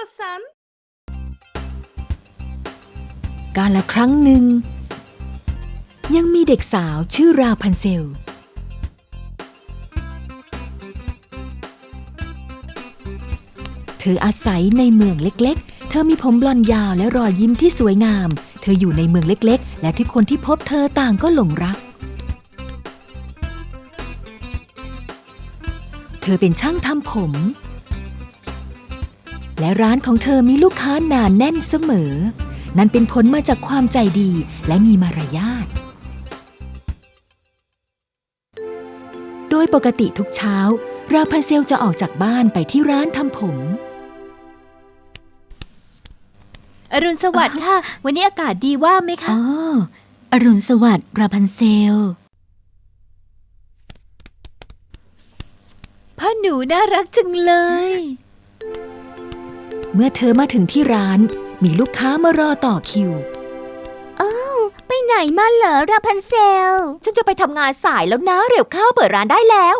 Kato-san. การละครั้งหนึ่ง ยังมีเด็กสาวชื่อราพันเซล เธออาศัยในเมืองเล็กๆ เธอมีผมบลอนด์ยาวและรอยยิ้มที่สวยงาม เธออยู่ในเมืองเล็กๆ และทุกคนที่พบเธอต่างก็หลงรัก เธอเป็นช่างทำผม และร้านของเธอมีลูกค้าหนานแน่นเสมอ นั่นเป็นผลมาจากความใจดีและมีมารยาท โดยปกติทุกเช้า ราพันเซลจะออกจากบ้านไปที่ร้านทำผม อรุณสวัสดิ์ค่ะ วันนี้อากาศดีว่าไหมคะ อ๋อ อรุณสวัสดิ์ราพันเซล พ่อหนูน่ารักจังเลยเมื่อเธอมาถึงที่ร้าน มีลูกค้ามารอต่อคิวไปไหนมาเหรอราพันเซล ฉันจะไปทำงานสายแล้วนะ เร็วเข้าเปิดร้านได้แล้ว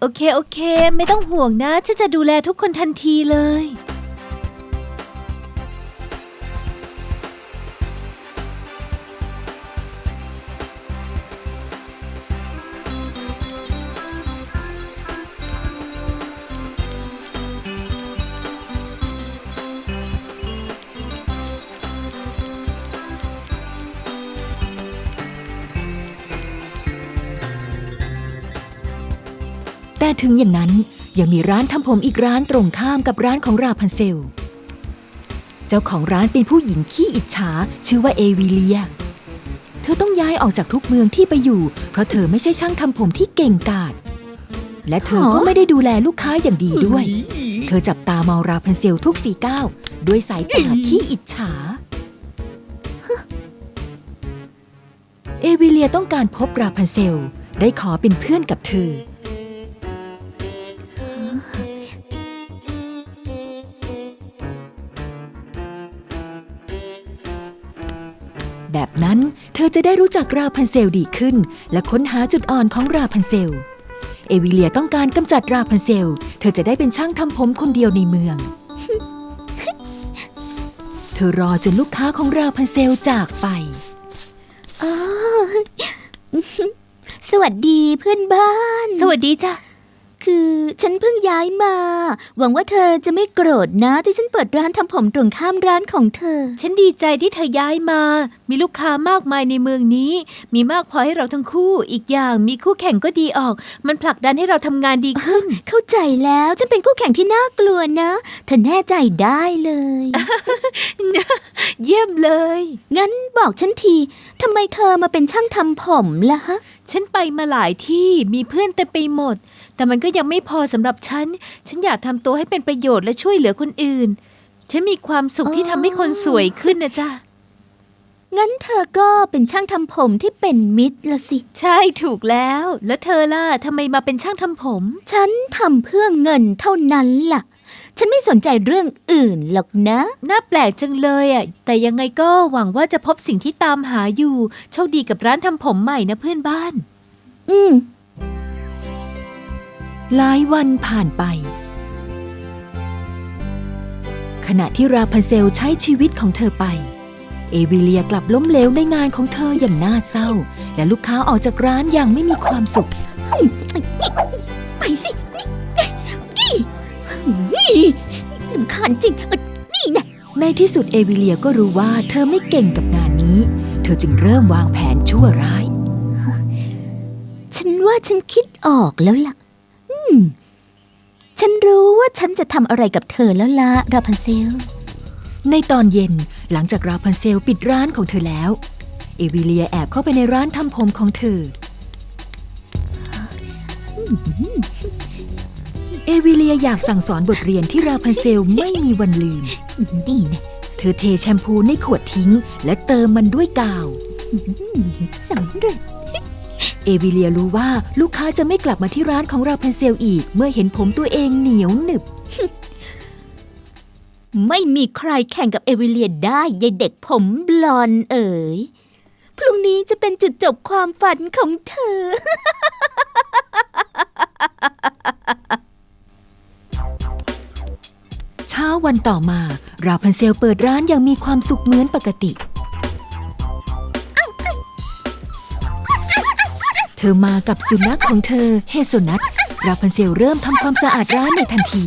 โอเค โอเค ไม่ต้องห่วงนะ ฉันจะดูแลทุกคนทันทีเลย ถึงอย่างนั้น ยังมีร้านทำผมอีกร้านตรงข้ามกับร้านของราพันเซล เจ้าของร้านเป็นผู้หญิงขี้อิจฉาชื่อว่าเอวิเลีย เธอต้องย้ายออกจากทุกเมืองที่ไปอยู่ เพราะเธอไม่ใช่ช่างทำผมที่เก่งกาจและเธอก็ไม่ได้ดูแลลูกค้าอย่างดีด้วย เธอจับตามองราพันเซลทุกฝีก้าวด้วยสายตาขี้อิจฉา เอวิเลียต้องการพบราพันเซล ได้ขอเป็นเพื่อนกับเธอ จะได้รู้จักราพันเซลดีขึ้น และค้นหาจุดอ่อนของราพันเซล เอวิเลียต้องการกำจัดราพันเซล เธอจะได้เป็นช่างทำผมคนเดียวในเมือง เธอรอจนลูกค้าของราพันเซลจากไปอ๋อสวัสดีเพื่อนบ้าน สวัสดีจ้ะ คือ ฉันเพิ่งย้ายมา หวังว่าเธอจะไม่โกรธนะที่ฉันเปิดร้านทำผมตรงข้ามร้านของเธอ ฉันดีใจที่เธอย้ายมา มีลูกค้ามากมายในเมืองนี้ มีมากพอให้เราทั้งคู่ อีกอย่างมีคู่แข่งก็ดีออก มันผลักดันให้เราทำงานดีขึ้น เข้าใจแล้วฉันเป็นคู่แข่งที่น่ากลัวนะ เธอแน่ใจได้เลย เยี่ยมเลย งั้นบอกฉันทีทำไมเธอมาเป็นช่างทำผมล่ะฮะ ฉันไปมาหลายที่มีเพื่อนเต็มไปหมด แต่มันก็ยังไม่พอสำหรับฉัน ฉันอยากทำตัวให้เป็นประโยชน์และช่วยเหลือคนอื่น ฉันมีความสุขที่ทำให้คนสวยขึ้นนะจ๊ะ งั้นเธอก็เป็นช่างทำผมที่เป็นมิตรละสิ ใช่ถูกแล้ว แล้วเธอล่ะทำไมมาเป็นช่างทำผม ฉันทำเพื่อเงินเท่านั้นล่ะ ฉันไม่สนใจเรื่องอื่นหรอกนะ น่าแปลกจังเลยอะ แต่ยังไงก็หวังว่าจะพบสิ่งที่ตามหาอยู่ โชคดีกับร้านทำผมใหม่นะเพื่อนบ้าน อืม หลายวันผ่านไป ขณะที่ราพันเซลใช้ชีวิตของเธอไป เอวิเลียกลับล้มเหลวในงานของเธออย่างน่าเศร้า และลูกค้าออกจากร้านอย่างไม่มีความสุข ไปสินี่นี่ลำคาญจริง นี่นะในที่สุดเอวิเลียก็รู้ว่าเธอไม่เก่งกับงานนี้ เธอจึงเริ่มวางแผนชั่วร้าย ฉันว่าฉันคิดออกแล้วล่ะ ฉันรู้ว่าฉันจะทำอะไรกับเธอแล้วล่ะราพันเซล ในตอนเย็นหลังจากราพันเซลปิดร้านของเธอแล้ว เอวิเลียแอบเข้าไปในร้านทำผมของเธอ เอวิเลียอยากสั่งสอนบทเรียนที่ราพันเซลไม่มีวันลืม นี่นะเธอเทแชมพูในขวดทิ้ง และเติมมันด้วยกาวสำเร็จ เอวิเลียรู้ว่าลูกค้าจะไม่กลับมาที่ร้านของราเพนเซลอีก เมื่อเห็นผมตัวเองเหนียวหนึบ ไม่มีใครแข่งกับเอวิเลียได้ยายเด็กผมบลอนเอ๋ย พรุ่งนี้จะเป็นจุดจบความฝันของเธอ เช้าช้าวันต่อมา ราพันเซลเปิดร้านอย่างมีความสุขเหมือนปกติ อมากับสุนัขของเธอเฮโซนัทราพันเซลเริ่มทำความสะอาดร้านในทันที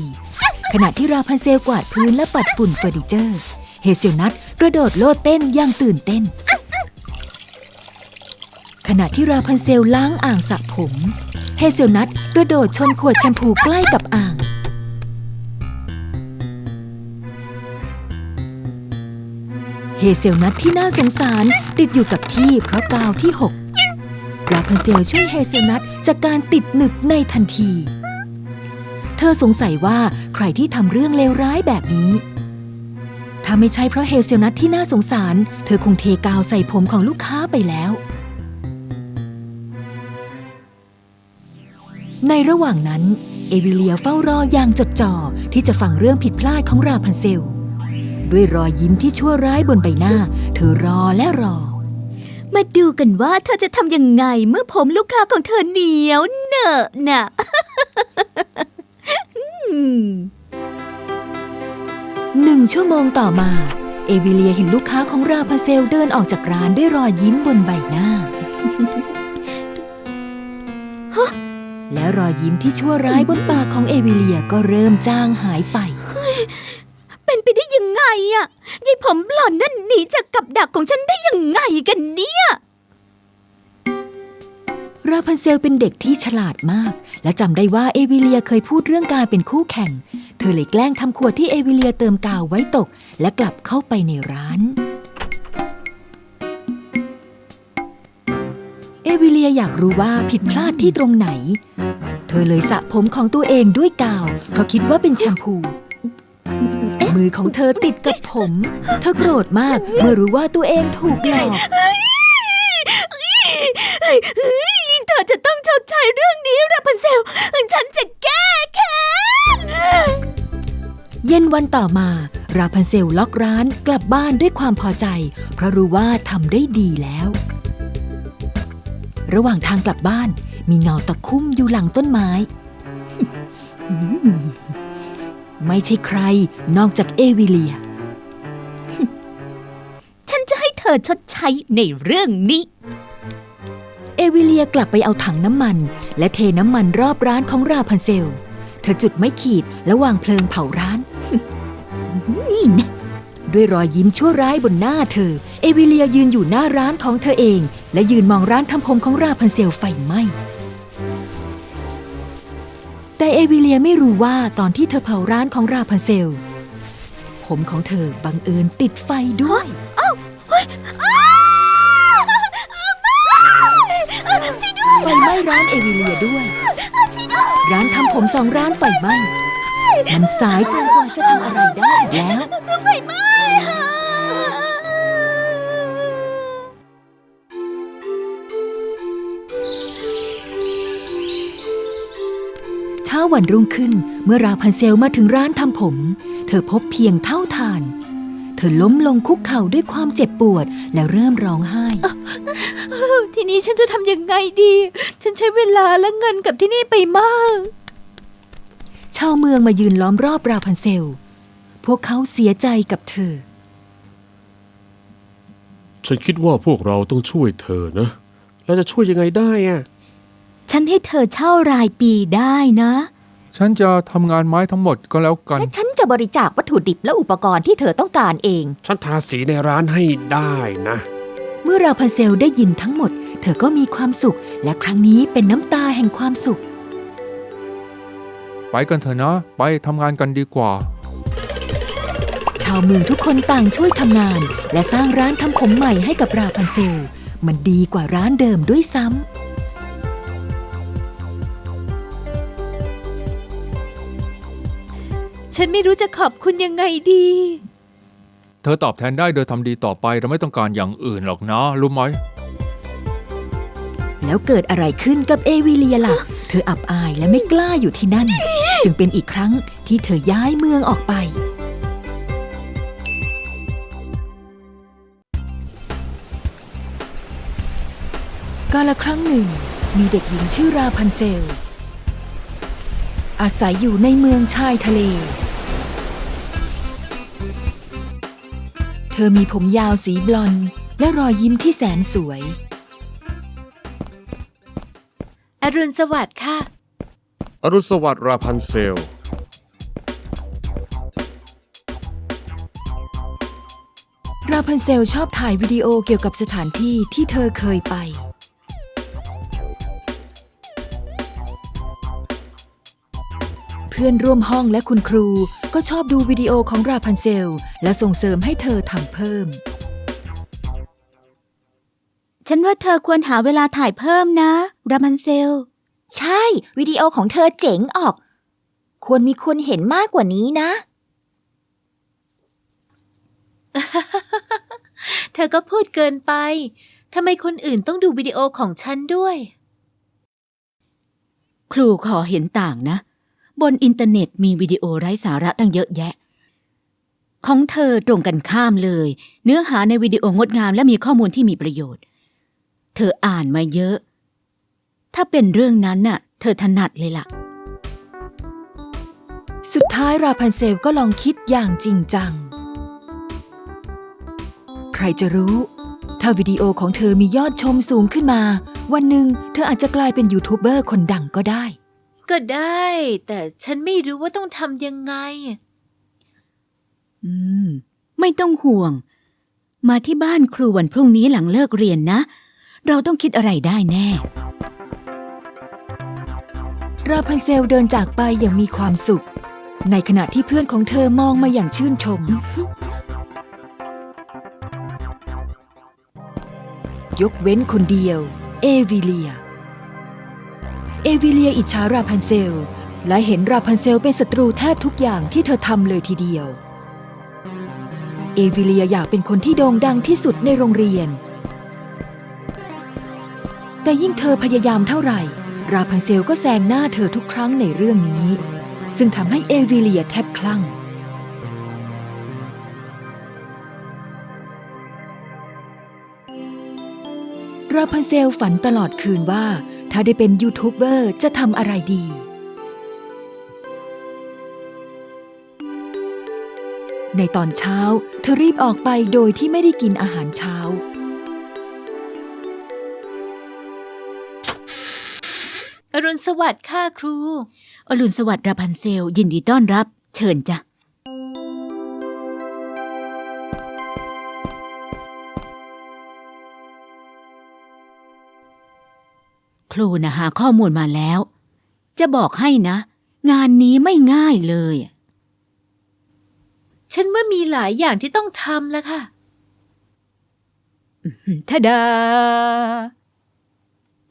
ขณะที่ราพันเซลกวาดพื้นและปัดฝุ่นเฟอร์นิเจอร์เฮเซลนัทกระโดดโลดเต้นอย่างตื่นเต้น ขณะที่ราพันเซลล้างอ่างสระผมเฮเซลนัทกระโดดชนขวดแชมพูใกล้กับอ่างเฮเซลนัทที่น่าสงสารติดอยู่กับที่เพราะกาวที่หก ราพันเซลช่วยเฮเซลนัทจากการติดหนึบในทันที เธอสงสัยว่าใครที่ทำเรื่องเลวร้ายแบบนี้ ถ้าไม่ใช่เพราะเฮเซลนัทที่น่าสงสาร เธอคงเทกาวใส่ผมของลูกค้าไปแล้ว ในระหว่างนั้น เอวิเลียเฝ้ารออย่างจดจ่อที่จะฟังเรื่องผิดพลาดของราพันเซล ด้วยรอยยิ้มที่ชั่วร้ายบนใบหน้า เธอรอและรอ มาดูกันว่าเธอจะทำยังไงเมื่อผมลูกค้าของเธอเหนียวเหนอะน่ะอืมหนึ่งชั่วโมงต่อมา เอวิเลียเห็นลูกค้าของราพันเซลเดินออกจากร้านด้วยรอยยิ้มบนใบหน้า และรอยยิ้มที่ชั่วร้ายบนปากของเอวิเลียก็เริ่มจางหายไป เป็นไปได้ยังไงอะ ยายผมหล่อนนั่นหนีจากกับดักของฉันได้ยังไงกันเนี่ย ราพันเซลเป็นเด็กที่ฉลาดมาก และจำได้ว่าเอวิเลียเคยพูดเรื่องการเป็นคู่แข่ง เธอเลยแกล้งทำขวดที่เอวิเลียเติมกาวไว้ตก และกลับเข้าไปในร้าน เอวิเลียอยากรู้ว่าผิดพลาดที่ตรงไหน เธอเลยสระผมของตัวเองด้วยกาว เพราะคิดว่าเป็นแชมพู มือของเธอติดกับผม เธอโกรธมากเมื่อรู้ว่าตัวเองถูกหลอก เธอจะต้องชดใช้เรื่องนี้ราพันเซล ฉันจะแก้แค้น เย็นวันต่อมา ราพันเซลล็อกร้านกลับบ้านด้วยความพอใจ เพราะรู้ว่าทำได้ดีแล้ว ระหว่างทางกลับบ้านมีเงาตะคุ่มอยู่หลังต้นไม้ ไม่ใช่ใครนอกจากเอวิเลีย ฉันจะให้เธอชดใช้ในเรื่องนี้ เอวิเลียกลับไปเอาถังน้ำมัน และเทน้ำมันรอบร้านของราพันเซล เธอจุดไม่ขีดและวางเพลิงเผาร้าน นี่นะด้วยรอยยิ้มชั่วร้ายบนหน้าเธอ เอวิเลียยืนอยู่หน้าร้านของเธอเอง และยืนมองร้านทำผมของราพันเซลไฟไหม้ แต่เอวิเลียไม่รู้ว่าตอนที่เธอเผาร้านของราพันเซล ผมของเธอบังเอิญติดไฟด้วยไฟไหม้ร้านเอวิเลียด้วย ร้านทำผมสองร้านไฟไหม้ มันสายเกินกว่าจะทำอะไรได้อีกแล้ว ไฟไหม้ ช้าวันรุ่งขึ้นเมื่อราพันเซลมาถึงร้านทำผม เธอพบเพียงเท่าทาน เธอล้มลงคุกเข่าด้วยความเจ็บปวดแล้วเริ่มร้องไห้ ทีนี้ฉันจะทำยังไงดี ฉันใช้เวลาและเงินกับที่นี่ไปมาก ชาวเมืองมายืนล้อมรอบราพันเซล พวกเขาเสียใจกับเธอ ฉันคิดว่าพวกเราต้องช่วยเธอนะ แล้วจะช่วยยังไงได้อะ ฉันให้เธอเช่ารายปีได้นะ ฉันจะทำงานไม้ทั้งหมดก็แล้วกัน และฉันจะบริจาควัตถุดิบและอุปกรณ์ที่เธอต้องการเอง ฉันทาสีในร้านให้ได้นะ เมื่อราพันเซลได้ยินทั้งหมด เธอก็มีความสุข และครั้งนี้เป็นน้ำตาแห่งความสุข ไปกันเถอะนะ ไปทำงานกันดีกว่า ชาวเมืองทุกคนต่างช่วยทำงาน และสร้างร้านทำผมใหม่ให้กับราพันเซล มันดีกว่าร้านเดิมด้วยซ้ำ ฉันไม่รู้จะขอบคุณยังไงดี เธอตอบแทนได้โดยทำดีต่อไปเราไม่ต้องการอย่างอื่นหรอกนะรู้ไหม แล้วเกิดอะไรขึ้นกับเอวิเลียล่ะ เธออับอายและไม่กล้าอยู่ที่นั่น จึงเป็นอีกครั้งที่เธอย้ายเมืองออกไป กาละครั้งหนึ่ง มีเด็กหญิงชื่อราพันเซล อาศัยอยู่ในเมืองชายทะเล อมีผมยาวสีบลอนด์และรอยยิ้มที่แสนสวย อรุณสวัสดิ์ค่ะ อรุณสวัสดิ์ราพันเซล ราพันเซลชอบถ่ายวิดีโอเกี่ยวกับสถานที่ที่เธอเคยไป เพื่อนร่วมห้องและคุณครู ก็ชอบดูวิดีโอของราพันเซล และส่งเสริมให้เธอทำเพิ่ม ฉันว่าเธอควรหาเวลาถ่ายเพิ่มนะ รามันเซล ใช่ วิดีโอของเธอเจ๋งออก ควรมีคนเห็นมากกว่านี้นะ เธอก็พูดเกินไป ทำไมคนอื่นต้องดูวิดีโอของฉันด้วย ครูขอเห็นต่างนะ บนอินเทอร์เน็ตมีวิดีโอไร้สาระตั้งเยอะแยะ ของเธอตรงกันข้ามเลย เนื้อหาในวิดีโองดงามและมีข้อมูลที่มีประโยชน์ เธออ่านมาเยอะ ถ้าเป็นเรื่องนั้นน่ะ เธอถนัดเลยล่ะ สุดท้ายราพันเซลก็ลองคิดอย่างจริงจัง ใครจะรู้ ถ้าวิดีโอของเธอมียอดชมสูงขึ้นมา วันหนึ่งเธออาจจะกลายเป็นยูทูบเบอร์คนดังก็ได้ ก็ได้ แต่ฉันไม่รู้ว่าต้องทำยังไง อืม ไม่ต้องห่วง มาที่บ้านครูวันพรุ่งนี้หลังเลิกเรียนนะ เราต้องคิดอะไรได้แน่ ราพันเซลเดินจากไปอย่างมีความสุข ในขณะที่เพื่อนของเธอมองมาอย่างชื่นชม ยกเว้นคนเดียว เอวิเลีย เอวิเลียอิจฉาราพันเซล และเห็นราพันเซลเป็นศัตรูแทบทุกอย่างที่เธอทำเลยทีเดียว เอวิเลียอยากเป็นคนที่โด่งดังที่สุดในโรงเรียน แต่ยิ่งเธอพยายามเท่าไหร่ ราพันเซลก็แซงหน้าเธอทุกครั้งในเรื่องนี้ ซึ่งทำให้เอวิเลียแทบคลั่งราพันเซลฝันตลอดคืนว่า ถ้าได้เป็นยูทูบเบอร์จะทำอะไรดี ในตอนเช้า เธอรีบออกไปโดยที่ไม่ได้กินอาหารเช้า อรุณสวัสดิ์ค่ะครู อรุณสวัสดิ์ราพันเซล ยินดีต้อนรับ เชิญจ้ะ ครูนะหาข้อมูลมาแล้ว จะบอกให้นะ งานนี้ไม่ง่ายเลย ฉันว่ามีหลายอย่างที่ต้องทำแล้วค่ะทาดา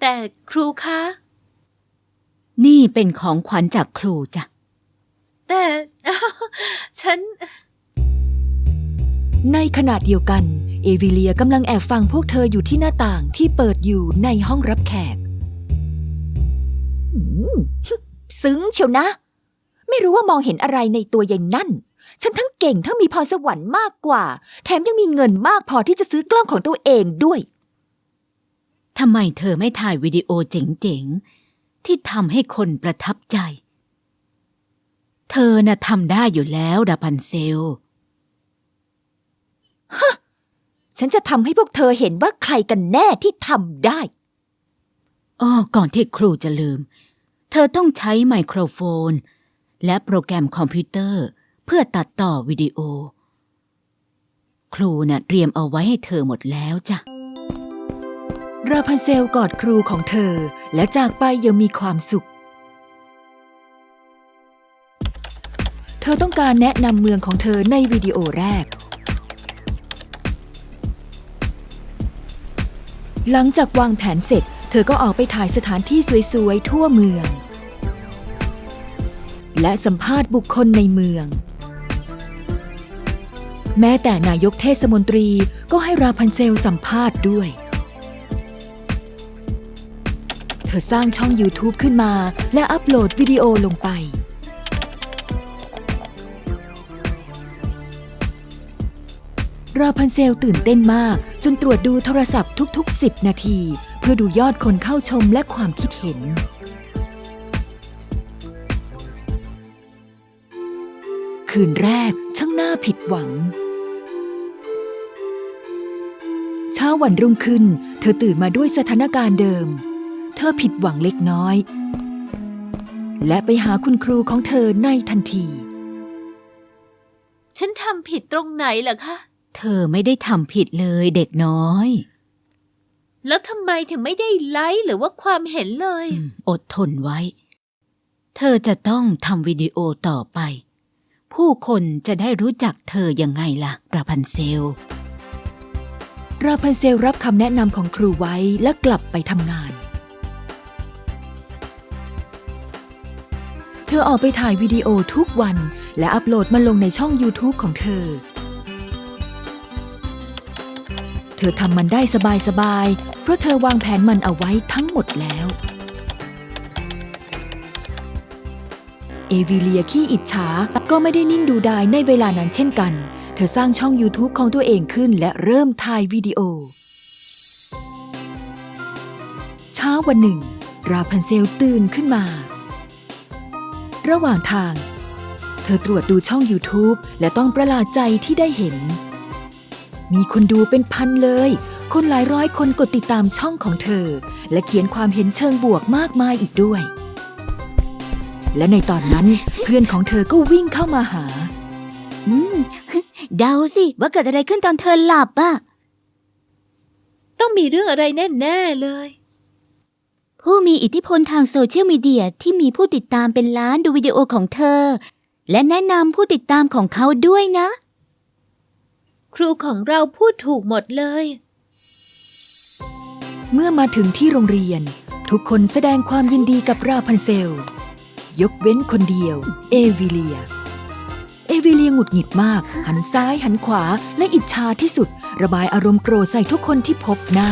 แต่ครูคะ นี่เป็นของขวัญจากครูจ้ะ แต่ ฉัน ในขณะเดียวกัน เอวิเลียกำลังแอบฟังพวกเธออยู่ที่หน้าต่างที่เปิดอยู่ในห้องรับแขกอืม ซึ้งเชียวนะ ไม่รู้ว่ามองเห็นอะไรในตัวยายนั่น ฉันทั้งเก่งทั้งมีพรสวรรค์มากกว่า แถมยังมีเงินมากพอที่จะซื้อกล้องของตัวเองด้วยทำไมเธอไม่ถ่ายวิดีโอเจ๋งๆ ที่ทำให้คนประทับใจ เธอน่ะทำได้อยู่แล้วดาพันเซลฉันจะทำให้พวกเธอเห็นว่าใครกันแน่ที่ทำได้ อ้อก่อนที่ครูจะลืม เธอต้องใช้ไมโครโฟน และโปรแกรมคอมพิวเตอร์เพื่อตัดต่อวิดีโอ ครูน่ะเตรียมเอาไว้ให้เธอหมดแล้วจ้ะ ราพันเซลกอดครูของเธอและจากไปยังมีความสุข เธอต้องการแนะนำเมืองของเธอในวิดีโอแรก หลังจากวางแผนเสร็จ เธอก็ออกไปถ่ายสถานที่สวยๆ ทั่วเมือง และสัมภาษณ์บุคคลในเมือง แม้แต่นายกเทศมนตรีก็ให้ราพันเซลสัมภาษณ์ด้วย เธอสร้างช่อง YouTube ขึ้นมาและอัปโหลดวิดีโอลงไปราพันเซลตื่นเต้นมาก จนตรวจดูโทรศัพท์ทุกๆ 10 นาที พื่อดูยอดคนเข้าชมและความคิดเห็น คืนแรกช่างน่าผิดหวังาวันรุ่งขึ้น เธอตื่นมาด้วยสถานการณ์เดิม เธอผิดหวังเล็กน้อย และไปหาคุณครูของเธอในทันที ฉันทำผิดตรงไหนเหรอคะ เธอไม่ได้ทำผิดเลยเด็กน้อย แล้วทำไมถึงไม่ได้ไลค์หรือว่าความเห็นเลยอืมอดทนไว้ เธอจะต้องทำวิดีโอต่อไป ผู้คนจะได้รู้จักเธอยังไงล่ะ ประพันเซล ราพันเซลรับคำแนะนำของครูไว้และกลับไปทำงาน เธอออกไปถ่ายวิดีโอทุกวัน และอัปโหลดมาลงในช่อง YouTube ของเธอ เธอทำมันได้สบายๆ เพราะเธอวางแผนมันเอาไว้ทั้งหมดแล้ว เอวิเลียขี้อิจฉาก็ไม่ได้นิ่งดูดายในเวลานั้นเช่นกัน เธอสร้างช่อง YouTube ของตัวเองขึ้นและเริ่มถ่ายวิดีโอ เช้าวันหนึ่ง ราพันเซลตื่นขึ้นมา ระหว่างทาง เธอตรวจดูช่อง YouTube และต้องประหลาดใจที่ได้เห็น มีคนดูเป็นพันเลย คนหลายร้อยคนกดติดตามช่องของเธอ และเขียนความเห็นเชิงบวกมากมายอีกด้วย และในตอนนั้น เพื่อนของเธอก็วิ่งเข้ามาหา อืม เดาสิ ว่าเกิดอะไรขึ้นตอนเธอหลับอะต้องมีเรื่องอะไรแน่ๆเลย ผู้มีอิทธิพลทางโซเชียลมีเดียที่มีผู้ติดตามเป็นล้านดูวิดีโอของเธอ และแนะนำผู้ติดตามของเขาด้วยนะ ครูของเราพูดถูกหมดเลย เมื่อมาถึงที่โรงเรียน ทุกคนแสดงความยินดีกับราพันเซล ยกเว้นคนเดียว เอวิเลีย เอวิเลียหงุดหงิดมาก หันซ้ายหันขวาและอิจฉาที่สุด ระบายอารมณ์โกรธใส่ทุกคนที่พบหน้า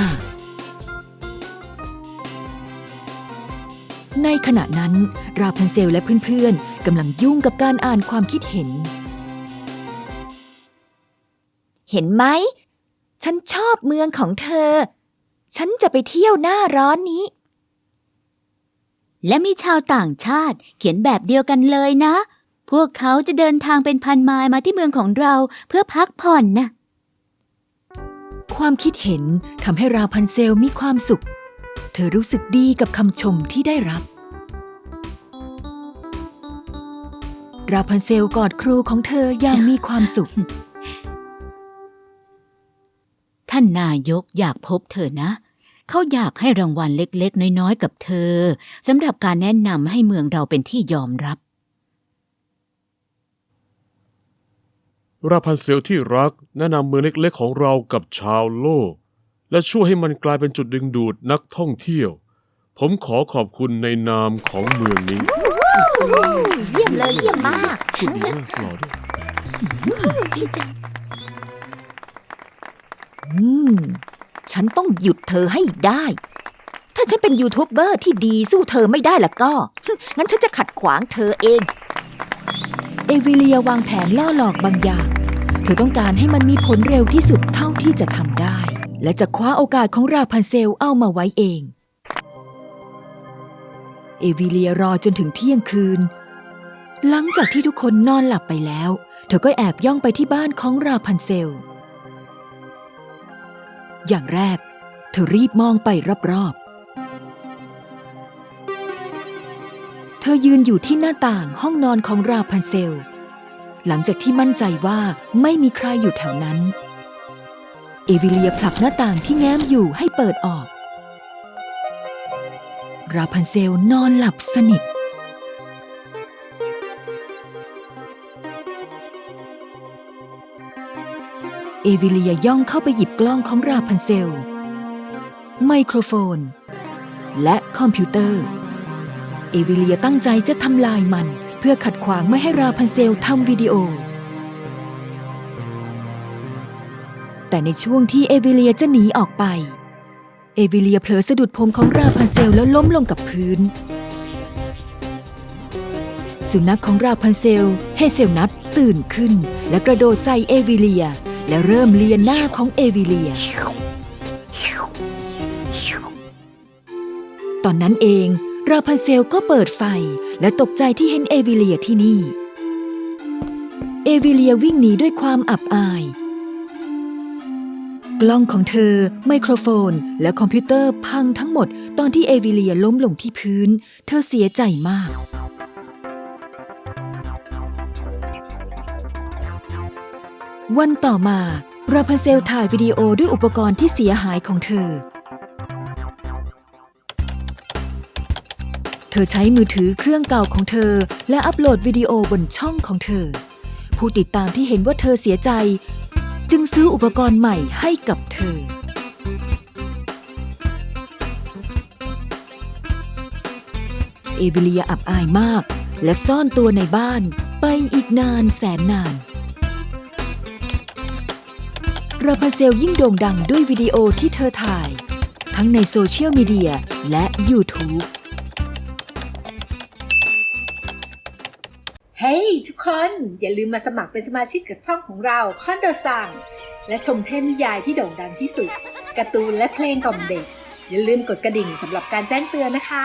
ในขณะนั้น ราพันเซลและเพื่อนๆกำลังยุ่งกับการอ่านความคิดเห็น เห็นไหม ฉันชอบเมืองของเธอ ฉันจะไปเที่ยวหน้าร้อนนี้ และมีชาวต่างชาติเขียนแบบเดียวกันเลยนะ พวกเขาจะเดินทางเป็นพันไมล์มาที่เมืองของเราเพื่อพักผ่อนนะ ความคิดเห็นทำให้ราพันเซลมีความสุข เธอรู้สึกดีกับคำชมที่ได้รับ ราพันเซลกอดครูของเธออย่างมีความสุข ท่านนายกอยากพบเธอนะ เขาอยากให้รางวัลเล็กๆ น้อยๆ กับเธอสำหรับการแนะนำให้เมืองเราเป็นที่ยอมรับ ราพันเซลที่รักแนะนำเมืองเล็กๆ ของเรากับชาวโลก และช่วยให้มันกลายเป็นจุดดึงดูดนักท่องเที่ยว ผมขอขอบคุณในนามของเมืองนี้ เยี่ยมเลยเยี่ยมมาก คุณดีมากหล่อด้วย อืม ฉันต้องหยุดเธอให้ได้ ถ้าฉันเป็นยูทูบเบอร์ที่ดีสู้เธอไม่ได้ล่ะก็ งั้นฉันจะขัดขวางเธอเอง เอวิเลียวางแผนล่อหลอกบางอย่าง เธอต้องการให้มันมีผลเร็วที่สุดเท่าที่จะทำได้ และจะคว้าโอกาสของราพันเซลเอามาไว้เอง เอวิเลียรอจนถึงเที่ยงคืน หลังจากที่ทุกคนนอนหลับไปแล้ว เธอก็แอบย่องไปที่บ้านของราพันเซล อย่างแรก เธอรีบมองไปรอบๆ เธอยืนอยู่ที่หน้าต่างห้องนอนของราพันเซล หลังจากที่มั่นใจว่าไม่มีใครอยู่แถวนั้น เอวิเลียผลักหน้าต่างที่แง้มอยู่ให้เปิดออก ราพันเซลนอนหลับสนิท เอวิเลียย่องเข้าไปหยิบกล้องของราพันเซล ไมโครโฟน และคอมพิวเตอร์ เอวิเลียตั้งใจจะทำลายมัน เพื่อขัดขวางไม่ให้ราพันเซลทำวิดีโอ แต่ในช่วงที่เอวิเลียจะหนีออกไป เอวิเลียเผลอสะดุดผมของราพันเซลแล้วล้มลงกับพื้น สุนัขของราพันเซลเฮเซลนัทตื่นขึ้น และกระโดดใส่เอวิเลีย และเริ่มเลียนหน้าของเอวิเลีย ตอนนั้นเองราพันเซลก็เปิดไฟและตกใจที่เห็นเอวิเลียที่นี่ เอวิเลียวิ่งหนีด้วยความอับอาย กล้องของเธอ ไมโครโฟน และคอมพิวเตอร์พังทั้งหมด ตอนที่เอวิเลียล้มลงที่พื้น เธอเสียใจมาก วันต่อมาราพันเซลถ่ายวิดีโอด้วยอุปกรณ์ที่เสียหายของเธอ เธอใช้มือถือเครื่องเก่าของเธอ และอัปโหลดวิดีโอบนช่องของเธอ ผู้ติดตามที่เห็นว่าเธอเสียใจ จึงซื้ออุปกรณ์ใหม่ให้กับเธอ เอวิเลียอับอายมาก และซ่อนตัวในบ้านไปอีกนานแสนนาน ราพันเซลยิ่งโด่งดังด้วยวิดีโอที่เธอถ่าย ทั้งในโซเชียลมีเดียและ YouTube เฮ้ยทุกคน อย่าลืมมาสมัครเป็นสมาชิกกับช่องของเราคอนโดซังและชมเทพนิยายที่โด่งดังที่สุดการ์ตูนและเพลงกล่อมเด็ก อย่าลืมกดกระดิ่งสำหรับการแจ้งเตือนนะคะ